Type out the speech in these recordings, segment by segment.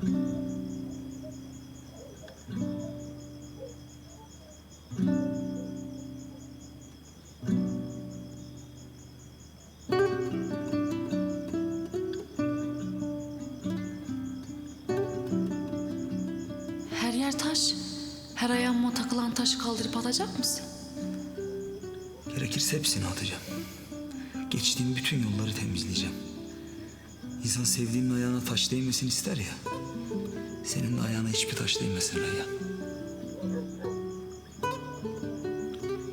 Her yer taş. Her ayağıma takılan taşı kaldırıp atacak mısın? Gerekirse hepsini atacağım. Geçtiğim bütün yolları temizleyeceğim. İnsan sevdiğinin ayağına taş değmesin ister ya. Senin de ayağına hiçbir taş değmesin Reyyan.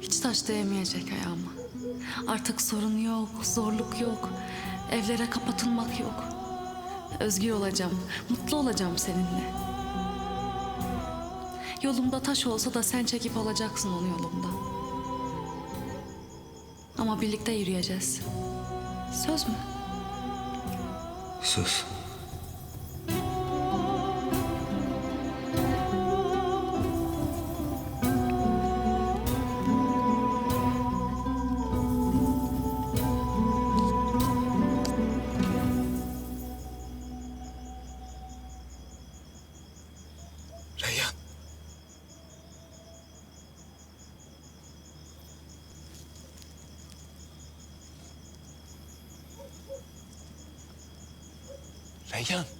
Hiç taş değmeyecek ayağıma. Artık sorun yok, zorluk yok. Evlere kapatılmak yok. Özgür olacağım, mutlu olacağım seninle. Yolumda taş olsa da sen çekip alacaksın onu yolumda. Ama birlikte yürüyeceğiz. Söz mü? Söz. Reyhan.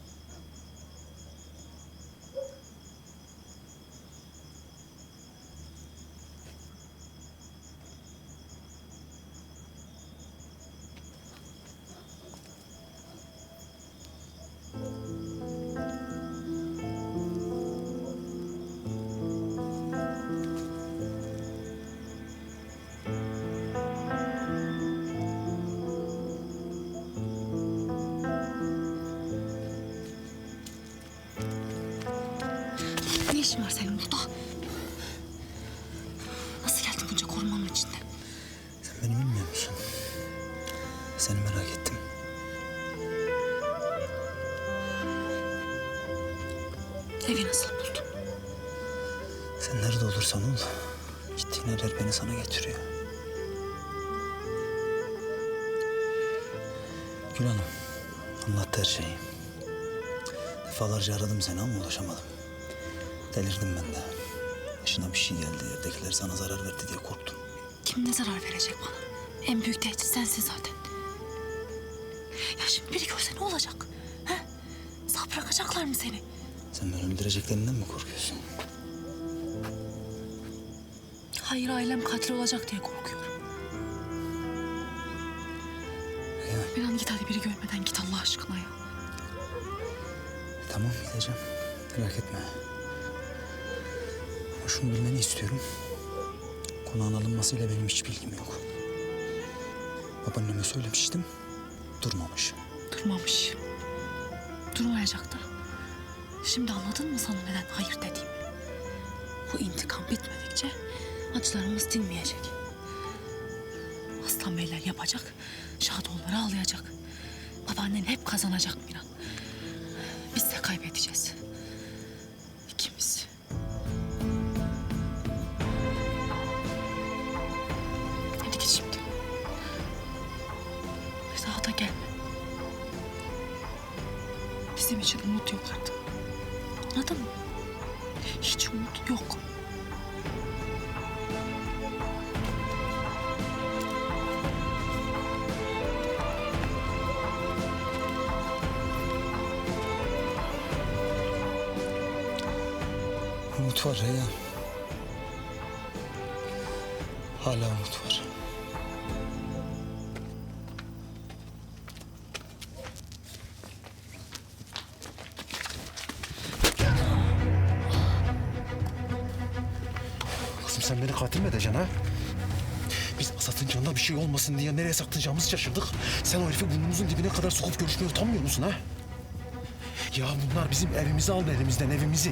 Var senin burada? Nasıl geldin bunca korumanın içinde? Sen beni bilmiyor musun? Seni merak ettim. Evi nasıl buldun? Sen nerede olursan ol, gittiğin her yer beni sana getiriyor. Gül Hanım, anlattı her şeyi. Defalarca aradım seni ama ulaşamadım. Delirdim ben de. Başına bir şey geldi, evdekiler sana zarar verdi diye korktum. Kim ne zarar verecek bana? En büyük tehdit sensin zaten. Ya şimdi biri görse ne olacak? He? Sağ bırakacaklar mı seni? Sen beni öldüreceklerinden mi korkuyorsun? Hayır ailem katil olacak diye korkuyorum. Ya, Bir an git hadi biri görmeden git Allah aşkına ya. tamam gideceğim. Merak etme. Şunu bilmeni istiyorum. Konağın alınmasıyla benim hiç bilgim yok. Babaanneme söylemiştim. Durmamış. Durmamış. Durmayacak da. Şimdi anladın mı sana neden hayır dediğimi? Bu intikam bitmedikçe acılarımız dinmeyecek. Aslan beyler yapacak, Şadoğulları ağlayacak. Babaannen hep kazanacak Miran. Biz de kaybedeceğiz. İkimiz. Git şimdi. Bir daha da gelme. Bizim için umut yok artık. Anladın mı? Hiç umut yok. Umut var Reyhan. Hala umut var. Kızım sen beni katil mi edeceksin ha? Biz Asat'ın canına bir şey olmasın diye nereye saklayacağımızı şaşırdık. Sen o herifi burnumuzun dibine kadar sokup görüşmeye utanmıyor musun ha? Ya bunlar bizim evimizi aldı elimizden evimizi.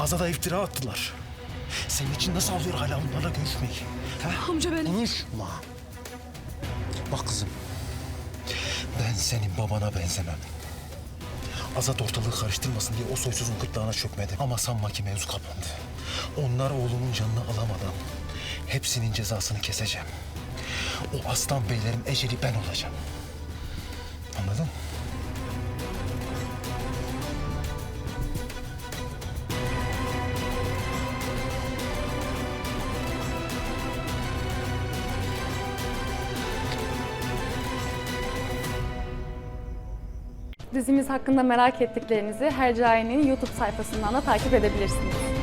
Azat'a iftira attılar. Senin için nasıl alıyor hala bunlarla görüşmeyi? Ha? Amca ben- Konuşma. Bak kızım. Ben senin babana benzemem. Azat ortalığı karıştırmasın diye o soysuzun gırtlağına çökmedi. Ama sanma ki mevzu kapandı. Onlar oğlumun canını alamadan hepsinin cezasını keseceğim. O aslan beylerin eceli ben olacağım. Anladın mı? Dizimiz hakkında merak ettiklerinizi Hercai'nin YouTube sayfasından da takip edebilirsiniz.